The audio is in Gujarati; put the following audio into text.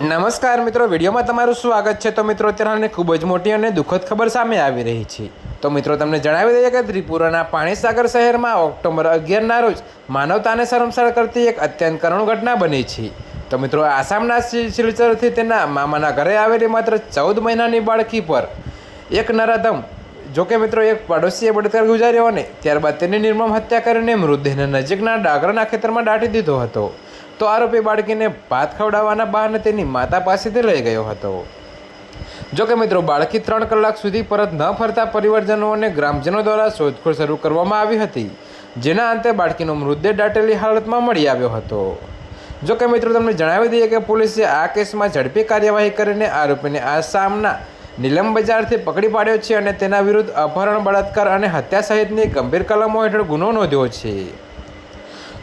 નમસ્કાર મિત્રો, વિડીયોમાં તમારું સ્વાગત છે. તો મિત્રો, અત્યારે ખૂબ જ મોટી અને દુઃખદ ખબર સામે આવી રહી છે. તો મિત્રો, તમને જણાવી દઈએ કે ત્રિપુરાના પાણીસાગર શહેરમાં ઓક્ટોબર અગિયારના રોજ માનવતાને શરમસાર કરતી એક અત્યંત કરુણ ઘટના બની છે. તો મિત્રો, આસામના સિલચરથી તેના મામાના ઘરે આવેલી માત્ર ચૌદ મહિનાની બાળકી પર એક નરાધમ, જોકે મિત્રો, એક પડોશીએ બળતકાર ગુજાર્યો અને ત્યારબાદ તેની નિર્મમ હત્યા કરીને મૃતદેહને નજીકના ડાગરના ખેતરમાં દાટી દીધો હતો. તો આરોપી બાળકીને ભાત ખવડાવવાના બહાને તેની માતા પાસેથી લઈ ગયો હતો. જોકે મિત્રો, બાળકી ત્રણ કલાક સુધી પરત ન ફરતા પરિવારજનો અને ગ્રામજનો દ્વારા શોધખોળ શરૂ કરવામાં આવી હતી, જેના અંતે બાળકીનો મૃતદેહ દાટેલી હાલતમાં મળી આવ્યો હતો. જોકે મિત્રો, તમને જણાવી દઈએ કે પોલીસે આ કેસમાં ઝડપી કાર્યવાહી કરીને આરોપીને આસામના નીલમ બજારથી પકડી પાડ્યો છે અને તેના વિરુદ્ધ અપહરણ, બળાત્કાર અને હત્યા સહિતની ગંભીર કલમો હેઠળ ગુનો નોંધ્યો છે.